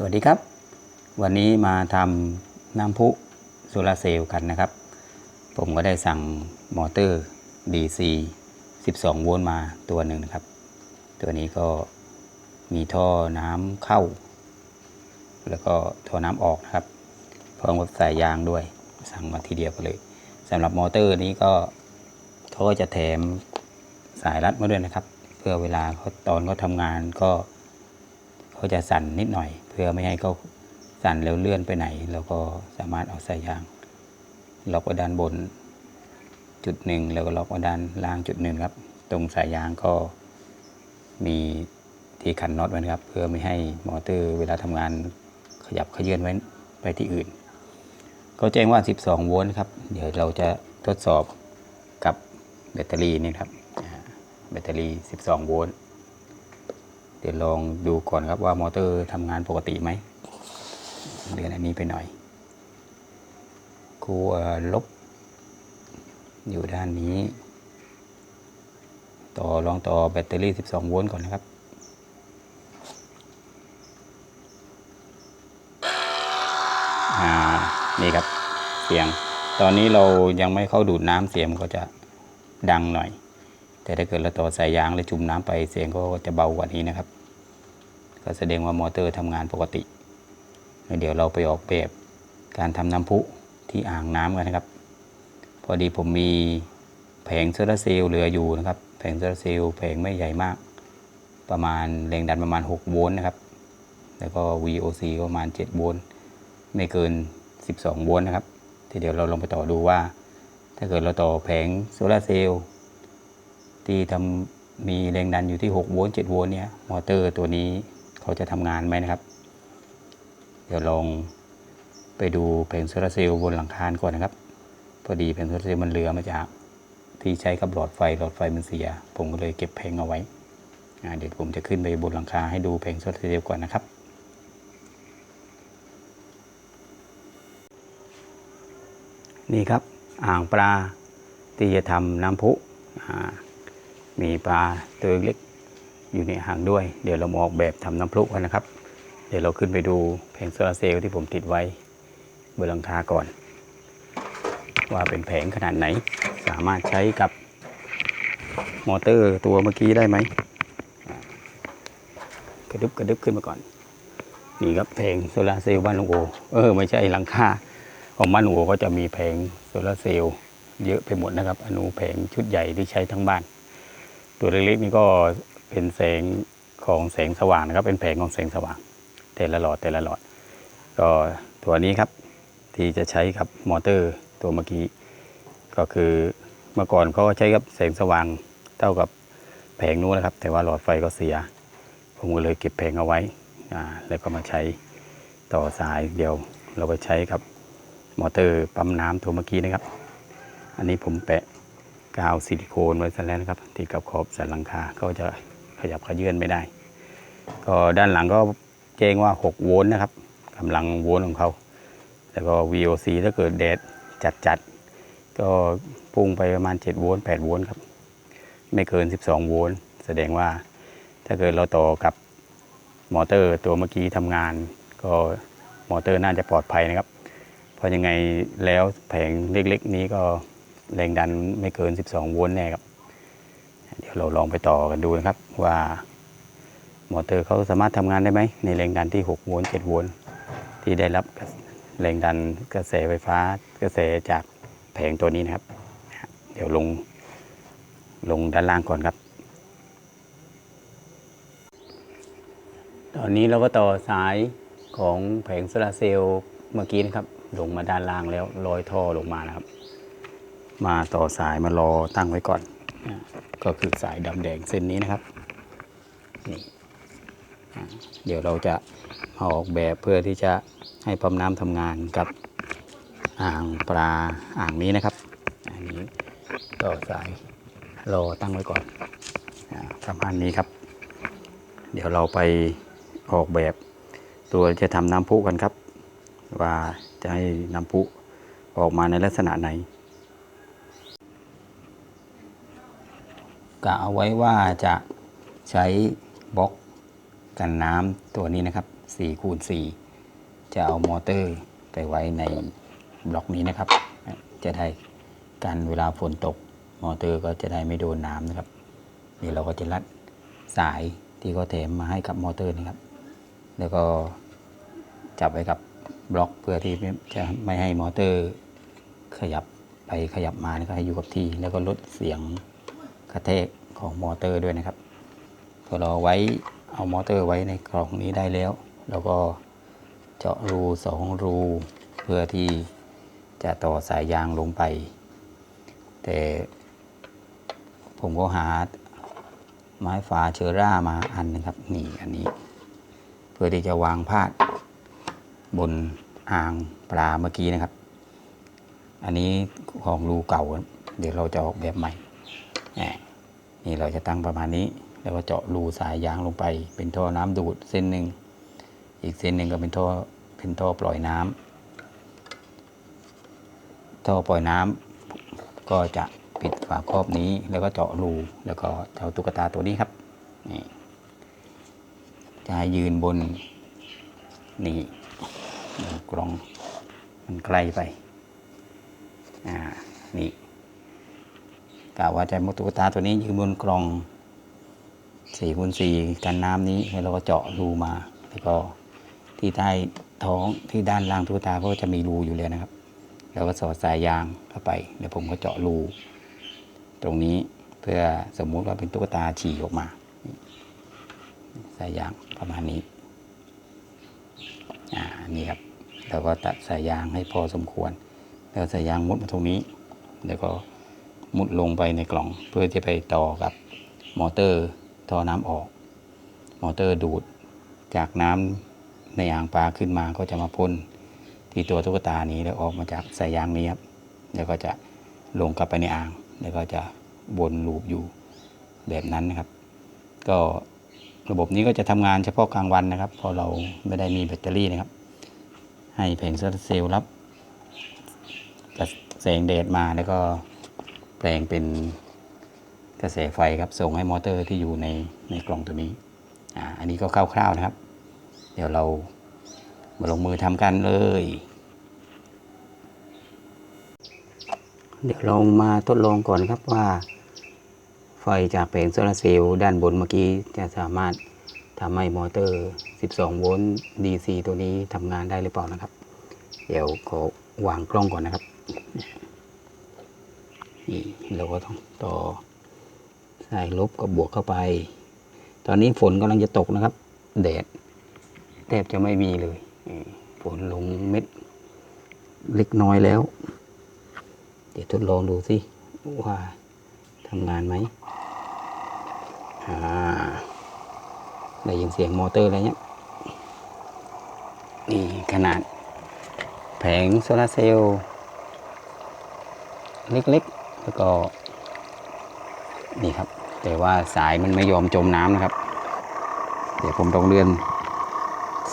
สวัสดีครับ วันนี้มาทำน้ำพุโซลาร์เซลล์กันนะครับ ผมก็ได้สั่งมอเตอร์ DC 12 โวลต์มาตัวหนึ่งนะครับ ตัวนี้ก็มีท่อน้ำเข้า แล้วก็ท่อน้ำออกนะครับพร้อมกับสายยางด้วยสั่งมาทีเดียวกันเลยสำหรับมอเตอร์นี้ก็เขาก็จะแถมสายรัดมาด้วยนะครับ เพื่อเวลาเขาตอนเขาทำงานก็เขาจะสั่นนิดหน่อย พื่อไม่ให้เขาสั่นแล้วเลื่อนไปไหน เราก็สามารถเอาสายยางล็อกไว้ด้านบนจุดหนึ่งแล้วก็ล็อกไว้ด้านล่างจุดหนึ่งครับ ตรงสายยางก็มีที่ขันน็อตไว้นะครับ เพื่อไม่ให้มอเตอร์เวลาทำงานขยับขยื่นไว้ไปที่อื่น ก็แจ้งว่า 12 โวลต์ครับ เดี๋ยวเราจะทดสอบกับแบตเตอรี่นี่ครับแบตเตอรี่ 12 โวลต์ เดี๋ยวลองดูก่อนครับว่ามอเตอร์ทำงานปกติไหมเลื่อนอันนี้ไปหน่อยขั้วลบ อยู่ด้านนี้ ต่อลองต่อแบตเตอรี่ 12 โวลต์ก่อนนะครับอ่านี่ครับเสียง ตอนนี้เรายังไม่เข้าดูดน้ำเสียงก็จะดังหน่อย แต่ถ้าเกิดเราต่อสายยางแล้วจุ่มน้ำไปเสียงก็จะเบากว่านี้นะครับ ก็แสดงว่ามอเตอร์ทำงานปกติเดี๋ยวเราไปออกแบบการทำน้ำพุที่อ่างน้ำกันนะครับ พอดีผมมีแผงโซลาเซลล์เหลืออยู่นะครับ แผงโซลาเซลล์แผงไม่ใหญ่มาก ประมาณแรงดันประมาณ 6 โวลต์นะครับ แล้วก็ VOC ก็ประมาณ 7 โวลต์ไม่เกิน 12 โวลต์นะครับ ทีเดียวเราลองไปต่อดูว่า ถ้าเกิดเราต่อแผงโซลาเซลล์ ที่ทำมีแรงดันอยู่ที่6โวลต์7โวลต์เนี่ยมอเตอร์ตัวนี้เขาจะทำงานไหมนะครับ เดี๋ยวลองไปดูแผงโซลาร์เซลล์บนหลังคาก่อนนะครับ พอดีแผงโซลาร์เซลล์มันเหลือมาจากที่ใช้กับหลอดไฟหลอดไฟมันเสีย ผมก็เลยเก็บแผงเอาไว้ เดี๋ยวผมจะขึ้นไปบนหลังคาให้ดูแผงโซลาร์เซลล์ก่อนนะครับ นี่ครับอ่างปลาที่จะทำน้ำพุอ่า มีปลาตัวเล็กอยู่ในอ่างด้วย เดี๋ยวเรามาออกแบบทำน้ำพุกันนะครับ เดี๋ยวเราขึ้นไปดูแผงโซลาร์เซลล์ที่ผมติดไว้บนหลังคาก่อน ว่าเป็นแผงขนาดไหน สามารถใช้กับมอเตอร์ตัวเมื่อกี้ได้ไหมกระดึบกระดึบขึ้นมาก่อน นี่ครับแผงโซลาร์เซลล์บ้านลุงโอเออไม่ใช่หลังคาของบ้านหัวก็จะมีแผงโซลาร์เซลล์เยอะไปหมดนะครับ อนุแผงชุดใหญ่ที่ใช้ทั้งบ้าน ตัวเล็กๆนี่ก็เป็นแสงของแสงสว่างนะครับ เป็นแผงของแสงสว่าง แต่ละหลอดแต่ละหลอด ก็ตัวนี้ครับที่จะใช้กับมอเตอร์ตัวเมื่อกี้ก็คือเมื่อก่อนเขาใช้กับแสงสว่างเท่ากับแผงนู้นนะครับ แต่ว่าหลอดไฟก็เสีย ผมก็เลยเก็บแผงเอาไว้อ่าแล้วก็มาใช้ต่อสายเดียว เราไปใช้กับมอเตอร์ปั๊มน้ำตัวเมื่อกี้นะครับ อันนี้ผมแปะ กาวซิลิโคนไว้ซะแล้วนะครับติดกับขอบสันหลังคาก็จะขยับขยื่นไม่ได้ ก็ด้านหลังก็แจ้งว่า 6 โวลต์นะครับกำลังโวลต์ของเขาแล้วก็ VOC ถ้าเกิดแดดจัดๆก็พุ่งไปประมาณ 7 โวลต์8โวลต์ครับ ไม่เกิน 12 โวลต์แสดงว่าถ้าเกิดเราต่อกับมอเตอร์ตัวเมื่อกี้ทำงาน ก็มอเตอร์น่าจะปลอดภัยนะครับ เพราะยังไงแล้วแผงเล็กๆนี้ก็ แรงดันไม่เกิน 12 โวลต์แน่ครับ เดี๋ยวเราลองไปต่อกันดูนะครับว่ามอเตอร์เขาสามารถทำงานได้ไหมในแรงดันที่ 6 โวลต์ 7 โวลต์ที่ได้รับแรงดันกระแสไฟฟ้ากระแสจากแผงตัวนี้นะครับ เดี๋ยวลงลงด้านล่างก่อนครับ ตอนนี้เราก็ต่อสายของแผงโซลาเซลล์เมื่อกี้นะครับ ลงมาด้านล่างแล้วลอยท่อลงมานะครับ มาต่อสายมารอตั้งไว้ก่อน ก็คือสายดำแดงเส้นนี้นะครับนี่เดี๋ยวเราจะเอาออกแบบเพื่อที่จะให้ปั๊มน้ำทำงานกับอ่างปลาอ่างนี้นะครับ อันนี้ต่อสายรอตั้งไว้ก่อนประมาณนี้ครับ เดี๋ยวเราไปออกแบบตัวจะทำน้ำพุกันครับ ว่าจะให้น้ำพุออกมาในลักษณะไหน กะเอาไว้ว่าจะใช้บล็อกกันน้ำตัวนี้นะครับ4คูณ4จะเอามอเตอร์ไปไว้ในบล็อกนี้นะครับ จะได้กันเวลาฝนตกมอเตอร์ก็จะได้ไม่โดนน้ำนะครับนี่เราก็จะรัดสายที่เขาแถมมาให้กับมอเตอร์นะครับ แล้วก็จับไว้กับบล็อกเพื่อที่จะไม่ให้มอเตอร์ขยับไปขยับมานะครับให้อยู่กับที่แล้วก็ลดเสียง กระแทกของมอเตอร์ด้วยนะครับพอเราไว้เอามอเตอร์ไว้ในกล่องนี้ได้แล้วเราก็เจาะรูสองรู เพื่อที่จะต่อสายยางลงไป แต่ผมก็หาไม้ฝาเชอร่ามาอันนึงครับ นี่อันนี้ เพื่อที่จะวางพาดบนอ่างปลาเมื่อกี้นะครับ อันนี้ของรูเก่า เดี๋ยวเราจะออกแบบใหม่ นี่เราจะตั้งประมาณนี้ แล้วก็เจาะรูสายยางลงไป เป็นท่อน้ำดูดเส้นหนึ่ง อีกเส้นหนึ่งก็เป็นท่อเป็นท่อปล่อยน้ำท่อปล่อยน้ำก็จะปิดฝาครอบนี้ แล้วก็เจาะรูแล้วก็เจาตุ๊กตาตัวนี้ครับนี่จะให้ยืนบนนี่กล่องมันไกลไป อ่า นี่ กะว่าจะมุตุกตาตัวนี้ยืนบนกล่องสี่คูณสี่กันน้ำนี้แล้วเราก็เจาะรูมา แล้วก็ที่ใต้ท้องที่ด้านล่างตุ๊กตาก็จะมีรูอยู่เลยนะครับ แล้วก็สอดสายยางเข้าไปเดี๋ยวผมก็เจาะรูตรงนี้เพื่อสมมุติว่าเป็นตุ๊กตาฉี่ออกมาสายยางประมาณนี้อ่านี่ครับแล้วก็ตัดสายยางให้พอสมควร แล้วสายยางมุดมาตรงนี้ แล้วก็ มุดลงไปในกล่อง เพื่อจะไปต่อกับมอเตอร์ท่อน้ำออก มอเตอร์ดูดจากน้ำในอ่างปลาขึ้นมาก็จะมาพ่นที่ตัวตุ๊กตานี้แล้วออกมาจากสายยางนี้ครับแล้วก็จะลงกลับไปในอ่าง แล้วก็จะวนลูปอยู่แบบนั้นนะครับ ก็ระบบนี้ก็จะทำงานเฉพาะกลางวันนะครับ พอเราไม่ได้มีแบตเตอรี่นะครับ ให้แผงโซลาร์เซลล์รับกระแสงแดดมาแล้วก็ แปลงเป็นกระแสไฟครับ ส่งให้มอเตอร์ที่อยู่ในในกล่องตัวนี้อ่าอันนี้ก็คร่าวๆนะครับ เดี๋ยวเรามาลงมือทำกันเลย เดี๋ยวเรามาทดลองก่อนครับว่า ไฟจากแผงโซลาเซลล์ด้านบนเมื่อกี้จะสามารถทำให้มอเตอร์ 12 โวลต์ DC ตัวนี้ทำงานได้หรือเปล่านะครับ เดี๋ยวขอวางกล้องก่อนนะครับ นี่เราก็ต้องต่อสายลบกับบวกเข้าไป ตอนนี้ฝนกำลังจะตกนะครับ แดดแทบจะไม่มีเลยฝนลงเม็ดเล็กน้อยแล้ว เดี๋ยวทดลองดูสิว่าทำงานไหมอ่าได้ยินเสียงมอเตอร์แล้วเนี่ยนี่ขนาดแผงโซลาเซลล์เล็กๆ แล้วก็ นี่ครับ แต่ว่าสายมันไม่ยอมจมน้ำนะครับ เดี๋ยวผมต้องเลื่อน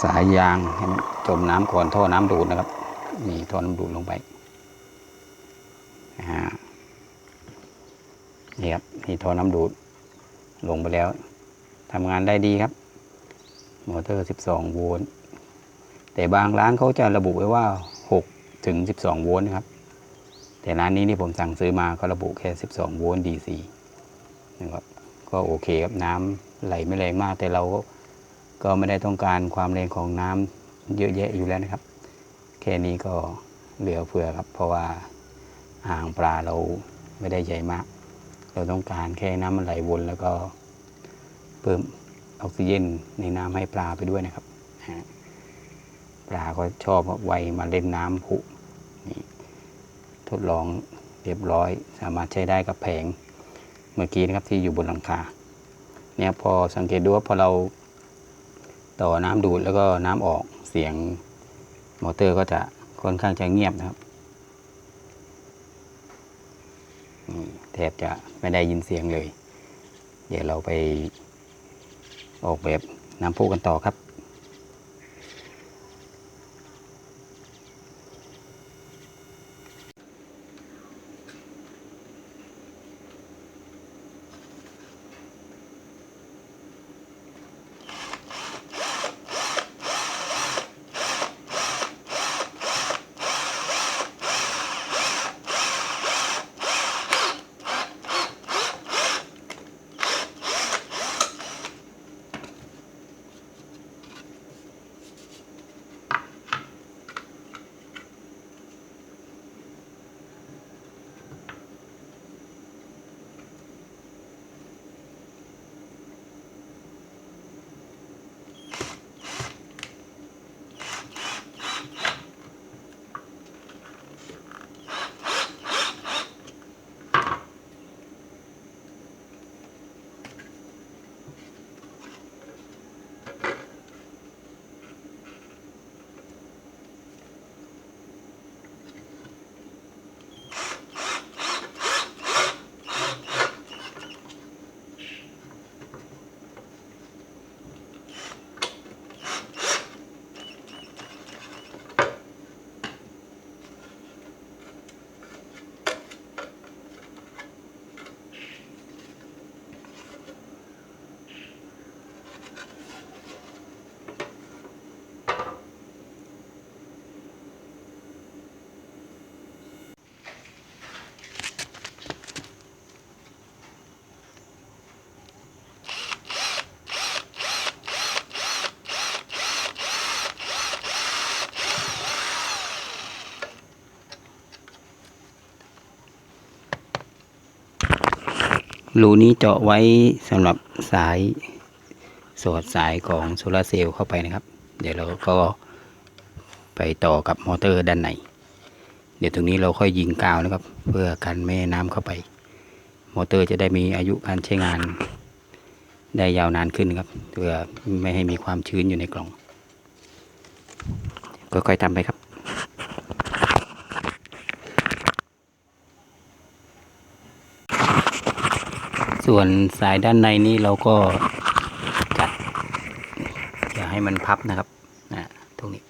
สายยางให้มันจมน้ำก่อนท่อน้ำดูดนะครับนี่ท่อน้ำดูดลงไปนี่ครับนี่ท่อน้ำดูดลงไปแล้วทำงานได้ดีครับ มอเตอร์ 12 โวลต์แต่บางร้านเขาจะระบุไว้ว่า 6 ถึง 12 โวลต์นะครับ แต่ร้านนี้ที่ผมสั่งซื้อมาเขาระบุแค่ 12 โวลต์ DC นะครับก็โอเคครับน้ำไหลไม่แรงมาก แต่เราก็ก็ไม่ได้ต้องการความแรงของน้ำเยอะแยะอยู่แล้วนะครับ แค่นี้ก็เหลือเฟือครับ เพราะว่าอ่างปลาเราไม่ได้ใหญ่มาก เราต้องการแค่น้ำมันไหลวนแล้วก็เพิ่มออกซิเจนในน้ำให้ปลาไปด้วยนะครับปลาก็ชอบไวมาเล่นน้ำผุนี่ ทดลองเรียบร้อย สามารถใช้ได้กับแผงเมื่อกี้นะครับที่อยู่บนหลังคาเนี่ยพอสังเกตดูว่าพอเราต่อน้ำดูดแล้วก็น้ำออกเสียงมอเตอร์ก็จะค่อนข้างจะเงียบนะครับแทบจะไม่ได้ยินเสียงเลย เดี๋ยวเราไปออกแบบน้ำพุกันต่อครับ รูนี้เจาะไว้สำหรับสายสอดสายของโซลาร์เซลล์เข้าไปนะครับ เดี๋ยวเราก็ไปต่อกับมอเตอร์ด้านในเดี๋ยวตรงนี้เราค่อยยิงกาวนะครับ เพื่อกันแม่น้ำเข้าไป มอเตอร์จะได้มีอายุการใช้งาน ได้ยาวนานขึ้นครับ เพื่อไม่ให้มีความชื้นอยู่ในกล่องค่อยๆทำไปครับ ส่วนสายด้านในนี้เราก็จัดอย่าให้มันพับนะครับนะตรงนี้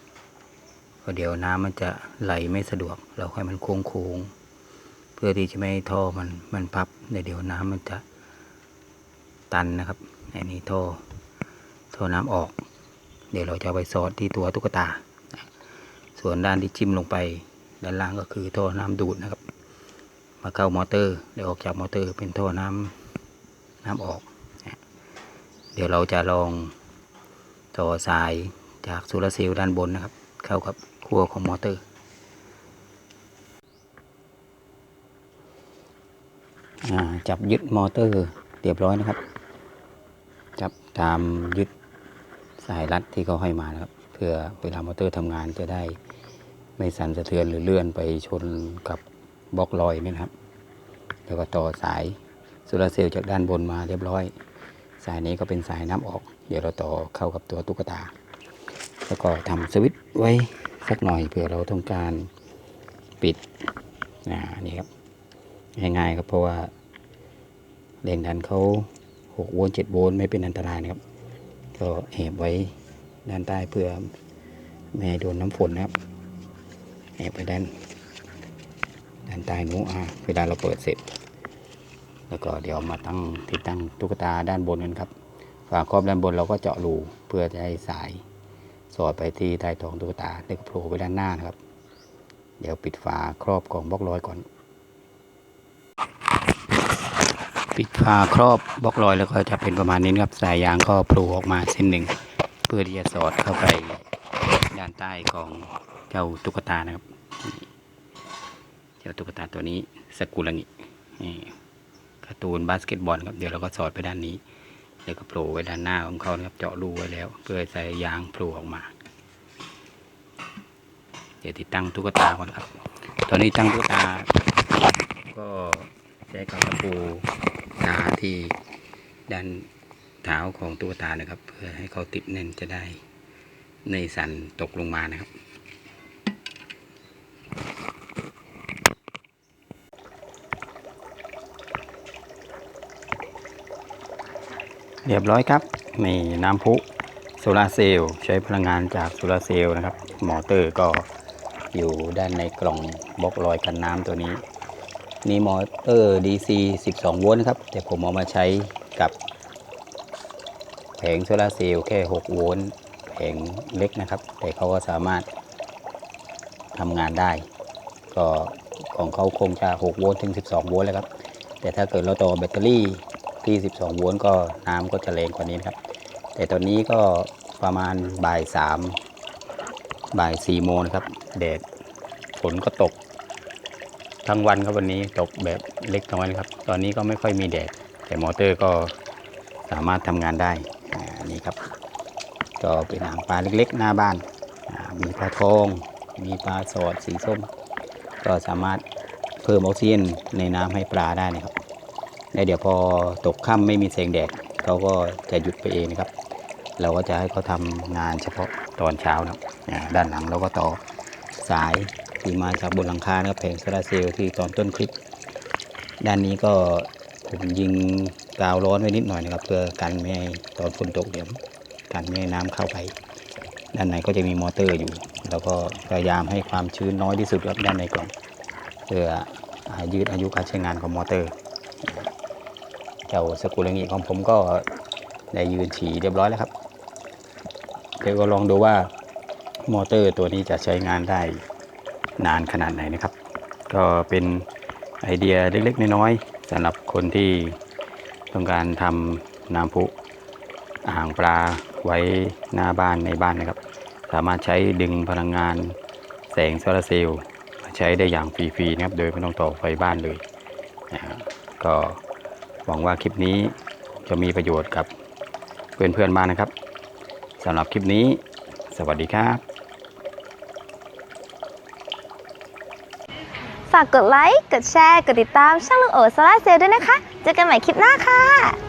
เพราะเดี๋ยวน้ำมันจะไหลไม่สะดวก เราให้มันโค้งโค้งๆเพื่อที่จะไม่ให้ท่อมันมันพับเดี๋ยวน้ำมันจะตันนะครับอันนี้ท่อท่อน้ำออก เดี๋ยวเราจะไปซอสที่ตัวตุ๊กตานะส่วนด้านที่จิ้มลงไปด้านล่างก็คือท่อน้ำดูดนะครับ มาเข้ามอเตอร์เดี๋ยวออกจากมอเตอร์เป็นท่อน้ำ น้ำออก เดี๋ยวเราจะลองต่อสายจากโซลาร์เซลล์ด้านบนนะครับ เข้ากับขั้วของมอเตอร์จับยึดมอเตอร์เรียบร้อยนะครับ จับตามยึดสายรัดที่เขาให้มานะครับ เพื่อเวลามอเตอร์ทำงานจะได้ไม่สั่นสะเทือนหรือเลื่อนไปชนกับบล็อกลอยนี่นะครับ แล้วก็ต่อสาย โซลาร์เซลล์จากด้านบนมาเรียบร้อย สายนี้ก็เป็นสายน้ำออก เดี๋ยวเราต่อเข้ากับตัวตุ๊กตา แล้วก็ทำสวิตช์ไว้สักหน่อยเผื่อเราต้องการปิดอ่านี่ครับง่ายๆครับเพราะว่าแรงดันเขา6โวลต์7โวลต์ไม่เป็นอันตรายนะครับ ก็แอบไว้ด้านใต้เพื่อไม่ให้โดนน้ำฝนนะครับแอบไปด้านด้านใต้นู้นอ่าเวลาเราเปิดเสร็จ แล้วก็เดี๋ยวมาตั้งติดตั้งตุ๊กตาด้านบนกันครับ ฝาครอบด้านบนเราก็เจาะรูเพื่อจะให้สายสอดไปที่ใต้ท้องตุ๊กตาเด็กโผล่ไปด้านหน้านะครับ เดี๋ยวปิดฝาครอบกล่องบล็อกลอยก่อน ปิดฝาครอบบล็อกลอยแล้วก็จะเป็นประมาณนี้ครับสายยางก็โผล่ออกมาเส้นหนึ่ง เพื่อที่จะสอดเข้าไปด้านใต้ของเจ้าตุ๊กตานะครับ เจ้าตุ๊กตาตัวนี้สกุลังินี่ การ์ตูนบาสเกตบอลครับเดี๋ยวเราก็สอดไปด้านนี้แล้วก็โผล่ไว้ด้านหน้าของเขานะครับเจาะรูไว้แล้ว เพื่อใส่ยางโผล่ออกมา เดี๋ยวติดตั้งตุ๊กตาก่อนครับ ตอนนี้ตั้งตุ๊กตา ก็ใช้กับตะปูตาที่ด้านเท้าของตุ๊กตานะครับ เพื่อให้เขาติดแน่นจะได้ในสันตกลงมานะครับ เรียบร้อยครับมีน้ำพุโซลาร์เซลล์ใช้พลังงานจากโซลาร์เซลล์นะครับมอเตอร์ก็อยู่ด้านในกล่องบล็อกลอยกันน้ำตัวนี้ นี่มอเตอร์ DC 12 โวลต์นะครับ แต่ผมเอามาใช้กับ แผงโซลาร์เซลล์แค่ 6 โวลต์แผงเล็กนะครับ แต่เขาก็สามารถทำงานได้ ก็ของเขาคงจะ 6 โวลต์ถึง 12 โวลต์เลยครับ แต่ถ้าเกิดเราต่อแบตเตอรี่ ที่ 12 โวลต์ก็น้ำก็จะแรงกว่านี้นะครับ แต่ตอนนี้ก็ประมาณบ่าย3บ่าย4โมงครับแดดฝนก็ตก ทั้งวันครับวันนี้ตกแบบเล็กน้อยนะครับ ตอนนี้ก็ไม่ค่อยมีแดด แต่มอเตอร์ก็สามารถทำงานได้อ่านี่ครับ ก็เป็นอ่างปลาเล็กๆ หน้าบ้าน มีปลาทอง มีปลาสอดสีส้ม ก็สามารถเพิ่มออกซิเจนในน้ำให้ปลาได้นะครับ แล้วเดี๋ยวพอตกค่ำไม่มีแสงแดดเขาก็จะหยุดไปเองนะครับ เราก็จะให้เขาทำงานเฉพาะตอนเช้านะครับด้านหลังเราก็ต่อสายที่มาจากบนหลังคานะครับแผงโซลาเซลล์ที่ตอนต้นคลิป ด้านนี้ก็ผมยิงกาวร้อนไว้นิดหน่อยนะครับ เพื่อกันไม่ให้ตอนฝนตกเดี๋ยวกันไม่ให้น้ำเข้าไป ด้านในก็จะมีมอเตอร์อยู่ แล้วก็พยายามให้ความชื้นน้อยที่สุดครับด้านในกล่องเพื่ออยืดอายุการใช้งานของมอเตอร์ เจ้าสกุลงิของผมก็ได้ยืนฉี่เรียบร้อยแล้วครับ เดี๋ยวก็ลองดูว่ามอเตอร์ตัวนี้จะใช้งานได้นานขนาดไหนนะครับ ก็เป็นไอเดียเล็ก ๆ น้อยๆสำหรับคนที่ต้องการทำน้ำพุอ่างปลาไว้หน้าบ้านในบ้านนะครับ สามารถใช้ดึงพลังงานแสงโซลาร์เซลล์มาใช้ได้อย่างฟรีๆนะครับ โดยไม่ต้องต่อไฟบ้านเลยนะฮะก็ หวังว่าคลิปนี้จะมีประโยชน์กับเพื่อนๆมานะครับสำหรับคลิปนี้ สวัสดีครับ ฝากกดไลค์ กดแชร์ กดติดตามช่องลุงโอซาร่าเซลด้วยนะคะ เจอกันใหม่คลิปหน้าค่ะ